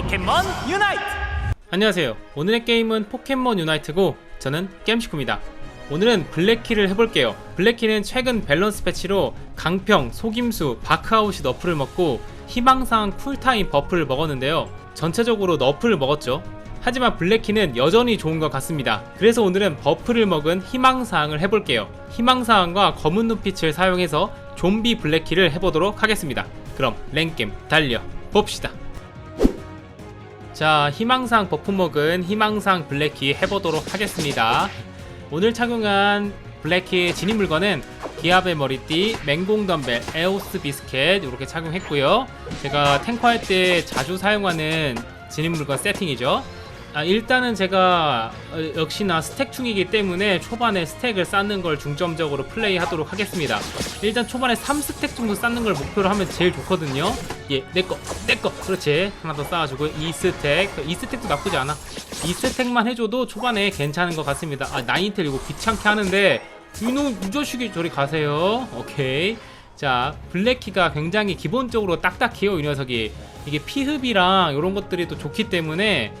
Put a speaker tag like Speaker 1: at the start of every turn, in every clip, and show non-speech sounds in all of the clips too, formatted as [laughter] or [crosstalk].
Speaker 1: 포켓몬 유나이트
Speaker 2: 안녕하세요. 오늘의 게임은 포켓몬 유나이트고 저는 게임시쿠입니다. 오늘은 블랙키를 해볼게요. 블랙키는 최근 밸런스 패치로 강평, 속임수, 바크아웃이 너프를 먹고 희망사항 쿨타임 버프를 먹었는데요. 전체적으로 너프를 먹었죠. 하지만 블랙키는 여전히 좋은 것 같습니다. 그래서 오늘은 버프를 먹은 희망사항을 해볼게요. 희망사항과 검은 눈빛을 사용해서 좀비 블랙키를 해보도록 하겠습니다. 그럼 랭겜 달려 봅시다. 자, 희망상 버프 먹은 희망상 블랙키 해보도록 하겠습니다. 오늘 착용한 블랙키 진입 물건은 기압의 머리띠, 맹공 덤벨, 에오스 비스켓 이렇게 착용했고요. 제가 탱커할 때 자주 사용하는 진입 물건 세팅이죠. 아, 일단은 제가 어, 역시나 스택 중이기 때문에 초반에 스택을 쌓는 걸 중점적으로 플레이하도록 하겠습니다. 일단 초반에 3스택 정도 쌓는 걸 목표로 하면 제일 좋거든요. 예, 내꺼, 내꺼. 그렇지. 하나 더 쌓아주고 2스택. 2스택도 나쁘지 않아. 2스택만 해줘도 초반에 괜찮은 것 같습니다. 아, 나인텔 이거 귀찮게 하는데 이놈 이 자식이 저리 가세요. 오케이. 자, 블랙키가 굉장히 기본적으로 딱딱해요, 이 녀석이. 이게 피흡이랑 이런 것들이 또 좋기 때문에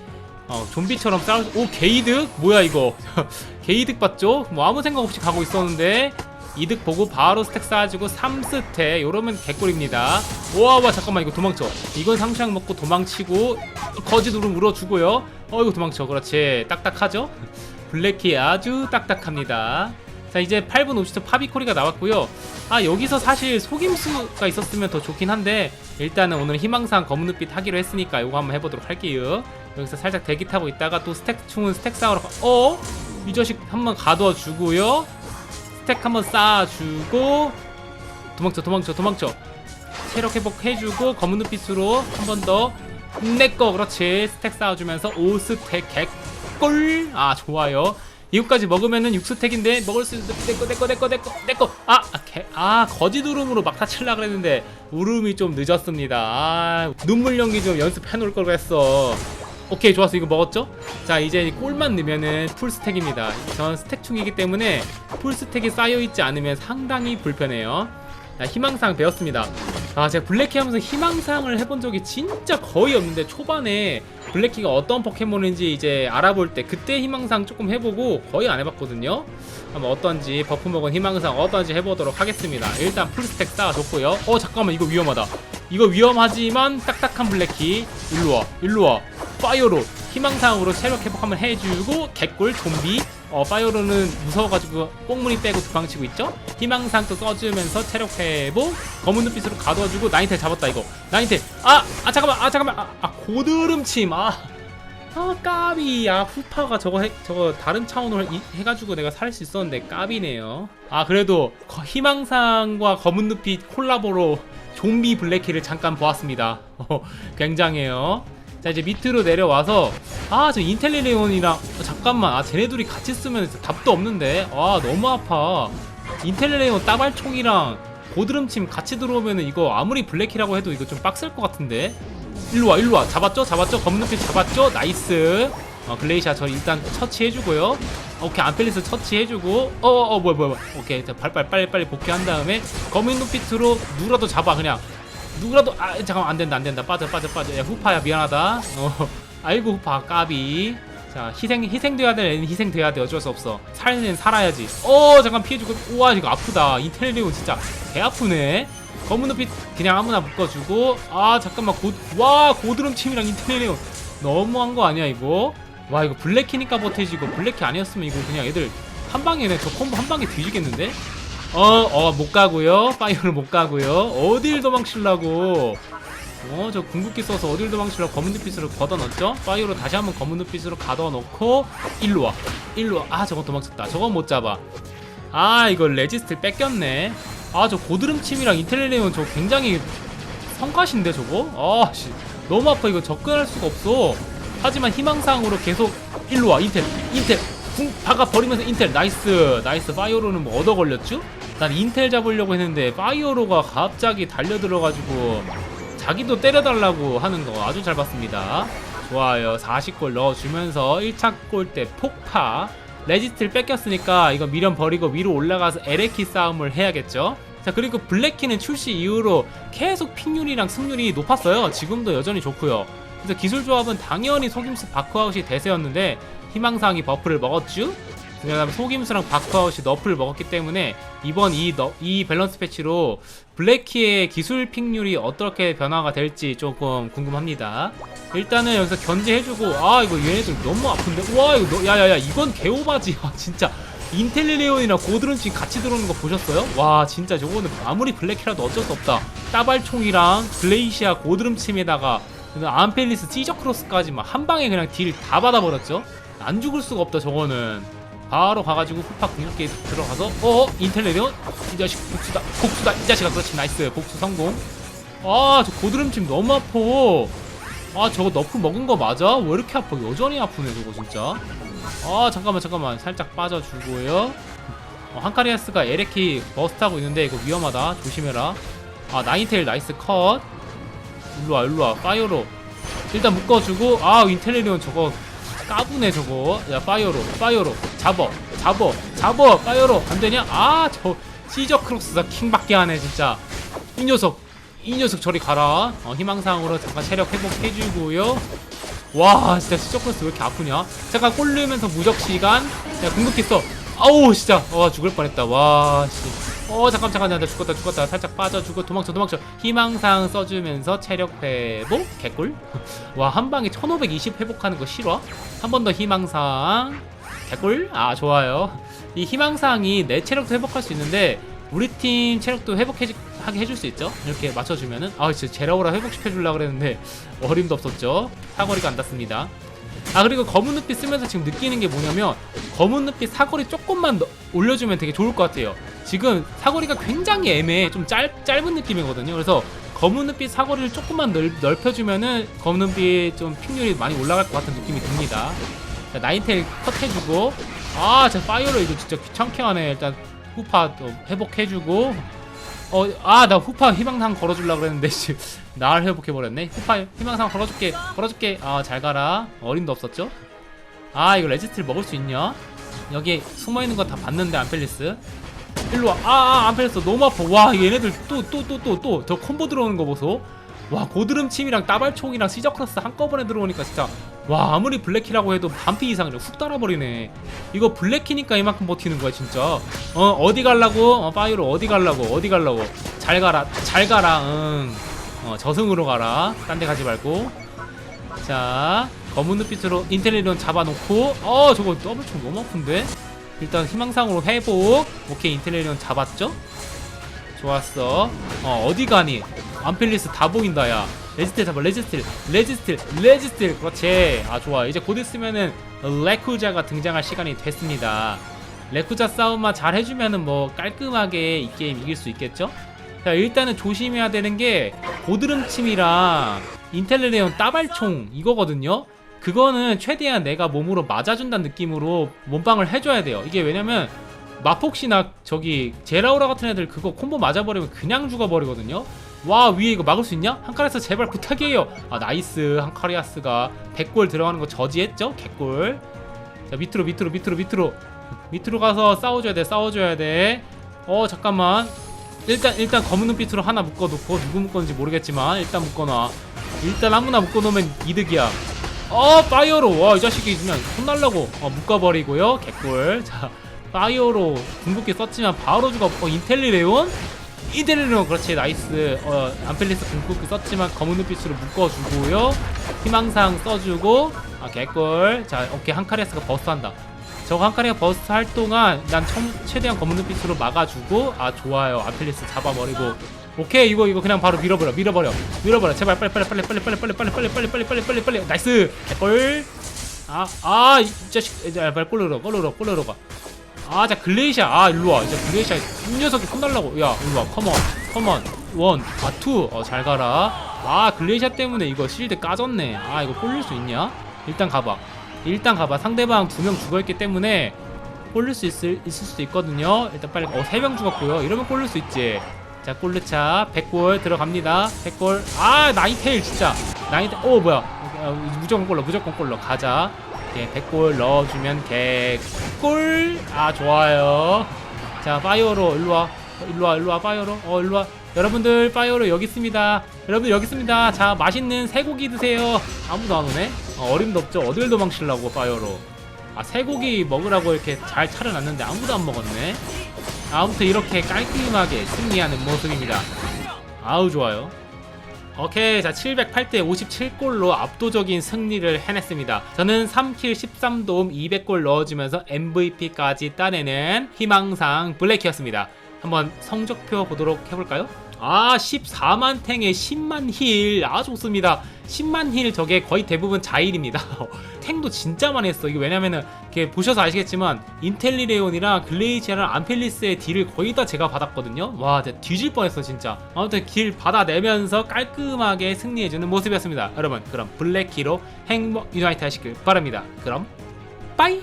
Speaker 2: 어, 좀비처럼 싸울 수... 오 게이득? 뭐야 이거? [laughs] 게이득 봤죠? 뭐 아무 생각 없이 가고 있었는데 이득 보고 바로 스택 쌓아주고 3스택 요러면 개꿀입니다. 와와 잠깐만 이거 도망쳐. 이건 상추약 먹고 도망치고 거지 누름 물어주고요. 어 이거 도망쳐. 그렇지. 딱딱하죠? [laughs] 블랙키 아주 딱딱합니다. 자 이제 8분 50초 파비코리가 나왔고요. 아 여기서 사실 속임수가 있었으면 더 좋긴 한데 일단은 오늘 희망상 검은빛 하기로 했으니까 이거 한번 해보도록 할게요 여기서 살짝 대기 타고 있다가 또 스택 충은 스택 쌓으러 가. 어? 이 자식 한번 가둬 주고요. 스택 한번 쌓아 주고 도망쳐 도망쳐 도망쳐. 체력 회복 해주고 검은 눈빛으로 한 번 더. 내꺼 그렇지 스택 쌓아주면서 5스택 개꿀 아 좋아요 이거까지 먹으면은 6스택인데 먹을 수 있는 내꺼 내꺼 내꺼 내꺼 내꺼 아, 아, 개, 아 거짓 울음으로 막 다 칠라 그랬는데 울음이 좀 늦었습니다 아 눈물 연기 좀 연습해 놓을 걸 그랬어 오케이 좋았어. 이거 먹었죠? 자 이제 골만 넣으면은 풀 스택입니다. 전 스택충이기 때문에 풀 스택이 쌓여있지 않으면 상당히 불편해요. 자, 희망사항 배웠습니다 아 제가 블랙키 하면서 희망사항을 해본 적이 진짜 거의 없는데 초반에 블랙키가 어떤 포켓몬인지 이제 알아볼 때 그때 희망사항 조금 해보고 거의 안 해봤거든요. 한번 어떤지 버프 먹은 희망사항 어떤지 해보도록 하겠습니다. 일단 풀 스택 쌓아줬고요. 어 잠깐만 이거 위험하다. 이거 위험하지만 딱딱한 블랙키. 일로와 일로와. 파이어로 희망사항으로 체력 회복 한번 해주고 개꿀 좀비 어 파이어로는 무서워가지고 꽁무니 빼고 도망치고 있죠? 희망사항 또 써주면서 체력 회복. 검은 눈빛으로 가둬주고 나인텔 잡았다 이거. 나인텔. 아! 아 잠깐만 아 잠깐만. 아, 아 고드름침. 아 아 까비 야. 후파가 저거 해, 저거 다른 차원으로 해, 해가지고 내가 살 수 있었는데 까비네요. 아 그래도 거- 희망상과 검은 눈빛 콜라보로 좀비 블랙키를 잠깐 보았습니다. [laughs] 어, 굉장해요 자 이제 밑으로 내려와서 아 저 인텔리레온이랑 어, 잠깐만 아 쟤네 둘이 같이 쓰면 답도 없는데. 아 너무 아파. 인텔리레온 따발총이랑 고드름침 같이 들어오면은 이거 아무리 블랙키라고 해도 이거 좀 빡셀 것 같은데. 일로와 일로와. 잡았죠? 잡았죠? 검은 눈빛 잡았죠? 나이스. 어, 글레이샤 저 일단 처치해주고요. 오케이 안펠리스 처치해주고. 어어 뭐야 뭐야 뭐야. 오케이 자, 빨빨 빨리 빨리 복귀한 다음에 검은 눈빛으로 누구라도 잡아 그냥 누구라도 아 잠깐만 안된다 안된다. 빠져 빠져 빠져. 야 후파야 미안하다. 어 아이고 후파 까비. 자 희생 희생돼야 될 애는 희생돼야 돼. 어쩔 수 없어. 살는 애는 살아야지. 어 잠깐 피해주고 우와 이거 아프다. 인텔리온 진짜 개 아프네. 검은 눈빛 그냥 아무나 묶어주고 아 잠깐만 곧와 고드름 침이랑 인텔리온 너무한 거 아니야 이거? 와 이거 블랙키니까 버티지고 블랙키 아니었으면 이거 그냥 애들 한 방에네 저 콤보 한 방에 뒤지겠는데 어, 어, 못 가고요. 파이어를 못 가고요. 어딜 도망치려고. 어, 저 궁극기 써서 어딜 도망치려고 검은 눈빛으로 걷어넣었죠? 파이어로 다시 한번 검은 눈빛으로 가둬놓고, 일로 와. 일로 와. 아, 저거 도망쳤다. 저건 못 잡아. 아, 이거 레지스트 뺏겼네. 아, 저 고드름침이랑 인텔리레온 저 굉장히 성가신데, 저거? 아, 씨. 너무 아파. 이거 접근할 수가 없어. 하지만 희망사항으로 계속, 일로 와. 인텔, 인텔. 궁 박아 버리면서 인텔 나이스 나이스 파이어로는 뭐 얻어 걸렸죠? 난 인텔 잡으려고 했는데 파이어로가 갑자기 달려들어가지고 자기도 때려달라고 하는 거 아주 잘 봤습니다. 좋아요. 40골 넣어주면서 1차 골때 폭파. 레지스트를 뺏겼으니까 이거 미련 버리고 위로 올라가서 에레키 싸움을 해야겠죠. 자 그리고 블랙키는 출시 이후로 계속 픽률이랑 승률이 높았어요. 지금도 여전히 좋고요. 그래서 기술 조합은 당연히 속임수 바크아웃이 대세였는데 희망사항이 버프를 먹었죠. 그다음에 속임수랑 바크아웃이 너프를 먹었기 때문에 이번 이, 너, 이 밸런스 패치로 블랙키의 기술 픽률이 어떻게 변화가 될지 조금 궁금합니다. 일단은 여기서 견제해주고 아 이거 얘네들 너무 아픈데? 와 이거 너, 야야야 이건 개오바지. 아 진짜. 인텔리레온이랑 고드론치 같이 들어오는 거 보셨어요? 와 진짜 저거는 아무리 블랙키라도 어쩔 수 없다. 따발총이랑 글레이시아 고드름침에다가 암펠리스 시저크로스까지 막 한 방에 그냥 딜 다 받아버렸죠? 안 죽을 수가 없다 저거는 바로 가가지고 후팍 궁극기 들어가서 어 인텔레리온? 이 자식 복수다 복수다 이 자식아. 그렇지 나이스. 복수 성공. 아 저 고드름침 너무 아파. 아 저거 너프 먹은 거 맞아? 왜 이렇게 아파? 여전히 아프네 저거 진짜. 아 잠깐만 잠깐만. 살짝 빠져주고요. 어, 한카리아스가 에레키 버스트하고 있는데 이거 위험하다. 조심해라. 아 나인테일 나이스 컷. 일로와 일로와. 파이어로. 일단 묶어주고. 아 인텔리리온 저거 까부네 저거. 야 파이어로 파이어로 잡어 잡어 잡어. 파이어로 안되냐? 아 저 시저 크록스가 킹밖에 안해 진짜. 이 녀석 이 녀석 저리 가라. 어, 희망사항으로 잠깐 체력 회복해주고요. 와 진짜 시저 크록스 왜 이렇게 아프냐? 잠깐 꼴르면서 무적 시간. 야 궁극기 써 아우 진짜. 와 죽을 뻔했다. 와씨. 어 잠깐 잠깐 나 죽었다 죽었다. 살짝 빠져주고 도망쳐 도망쳐. 희망상 써주면서 체력 회복? 개꿀? [laughs] 와 한 방에 1520 회복하는 거 싫어? 한 번 더 희망상 개꿀? 아 좋아요. 이 희망상이 내 체력도 회복할 수 있는데 우리 팀 체력도 회복하게 해줄 수 있죠? 이렇게 맞춰주면은. 아 진짜 제라오라 회복시켜 주려 그랬는데 어림도 없었죠? 사거리가 안 닿습니다. 아 그리고 검은 늪빛 쓰면서 지금 느끼는 게 뭐냐면 검은 늪빛 사거리 조금만 더 올려주면 되게 좋을 것 같아요. 지금 사거리가 굉장히 애매해. 좀 짧, 짧은 느낌이거든요. 그래서 검은 늪빛 사거리를 조금만 넓, 넓혀주면은 검은 늪빛 좀 픽률이 많이 올라갈 것 같은 느낌이 듭니다 자, 나인텔 컷해주고 아 저 파이어로 이거 진짜 귀찮게 하네 일단 후파 또 회복해주고 어, 아, 나 후파 희망상 걸어주려고 그랬는데, 씨. [laughs] 날 회복해버렸네. 후파 희망상 걸어줄게, 걸어줄게. 아, 잘 가라. 어림도 없었죠? 아, 이거 레지스트를 먹을 수 있냐? 여기 숨어있는 거 다 봤는데, 암펠리스. 일로 와. 아, 아, 암펠리스 너무 아파. 와, 얘네들 또, 또, 또, 또, 또. 저 콤보 들어오는 거 보소. 와, 고드름침이랑 따발총이랑 시저크로스 한꺼번에 들어오니까 진짜. 와, 아무리 블랙키라고 해도 반피 이상을 훅 달아버리네. 이거 블랙키니까 이만큼 버티는 거야, 진짜. 어, 어디 갈라고? 어, 파이로 어디 갈라고? 어디 갈라고? 잘 가라. 잘 가라. 응. 어, 저승으로 가라. 딴 데 가지 말고. 자, 검은 눈빛으로 인텔리전 잡아놓고, 어, 저거 더블 총 너무 아픈데? 일단 희망상으로 회복. 오케이, 인텔리전 잡았죠? 좋았어. 어, 어디 가니? 암펠리스 다 보인다, 야. 레지스틸 잡아, 레지스틸, 레지스틸, 레지스틸. 그렇지. 아, 좋아. 이제 곧 있으면은 레쿠자가 등장할 시간이 됐습니다. 레쿠자 싸움만 잘 해주면은 뭐 깔끔하게 이 게임 이길 수 있겠죠? 자, 일단은 조심해야 되는 게 고드름침이랑 인텔레레온 따발총 이거거든요? 그거는 최대한 내가 몸으로 맞아준다는 느낌으로 몸빵을 해줘야 돼요. 이게 왜냐면 마폭시나 저기 제라우라 같은 애들 그거 콤보 맞아버리면 그냥 죽어버리거든요. 와 위에 이거 막을 수 있냐? 한카리아스 제발 부탁이에요. 아 나이스. 한카리아스가 100골 들어가는 거 저지했죠? 개골. 자 밑으로 밑으로 밑으로 밑으로. 밑으로 가서 싸워줘야 돼 싸워줘야 돼어 잠깐만. 일단 일단 검은 눈빛으로 하나 묶어놓고 누구 묶었는지 모르겠지만 일단 묶어놔. 일단 아무나 묶어놓으면 이득이야. 어 파이어로. 와 이 자식이 그냥 혼날라고. 어 묶어버리고요. 개꿀. 자 파이어로 궁극기 썼지만 바로 죽어. 어 인텔리레온 인텔리레온 그렇지 나이스 어 암펠리스 궁극기 썼지만 검은 눈빛으로 묶어주고요 희망상 써주고 아 개꿀 자 오케이 한카리아스가 버스한다 저거 한카리가 버스트 할 동안 난 첨, 최대한 검은 눈빛으로 막아주고 아 좋아요 아펠리스 잡아버리고 오케이 이거 이거 그냥 바로 밀어버려 밀어버려 밀어버려 제발 빨리 빨리 빨리 빨리 빨리 빨리 빨리 빨리 빨리 빨리 빨리 빨리 빨리 나이스 개꿀 아아 이 자식 이제 빨리 꼴르러 꼴르러 꼴르러 가 아자 글레이샤 아. 일로와. 이제 글레이샤 이 녀석이 혼날라고. 야 일로와. 컴온. 컴온. 원아투어잘 가라. 아 글레이샤 때문에 이거 실드 까졌네. 아 이거 꼴릴 수 있냐? 일단 가봐. 일단 가봐. 상대방 두 명 죽어있기 때문에 꼴릴 수 있을, 있을 수도 있거든요. 일단 빨리 어세 명 죽었고요. 이러면 꼴릴 수 있지. 자 꼴르차. 100골 들어갑니다. 100골. 아 나이테일 진짜. 나이테일 오 뭐야. 어, 무조건 꼴러 무조건 꼴러. 가자 예, 100골 넣어주면 개꿀 아 좋아요. 자 파이어로 일로와. 일로와 일로와 파이어로. 어 일로와. 여러분들 파이어로 여기 있습니다. 여러분들 여기 있습니다. 자 맛있는 쇠고기 드세요. 아무도 안 오네? 어, 어림도 없죠. 어딜 도망치려고 파이어로. 아 쇠고기 먹으라고 이렇게 잘 차려놨는데 아무도 안 먹었네? 아무튼 이렇게 깔끔하게 승리하는 모습입니다. 아우 좋아요 오케이 자 708대 57골로 압도적인 승리를 해냈습니다 저는 3킬 13도움 200골 넣어주면서 MVP까지 따내는 희망상 블랙이었습니다 한번 성적표 보도록 해볼까요? 아 14만 탱에 10만 힐 아 좋습니다. 10만 힐 저게 거의 대부분 자일입니다. [laughs] 탱도 진짜 많이 했어. 이게 왜냐면은 이렇게 보셔서 아시겠지만 인텔리레온이랑 글레이지아랑 암펠리스의 딜을 거의 다 제가 받았거든요. 와 뒤질 뻔했어 진짜. 아무튼 길 받아내면서 깔끔하게 승리해주는 모습이었습니다. 여러분 그럼 블랙키로 행복 유나이트 하시길 바랍니다. 그럼 빠이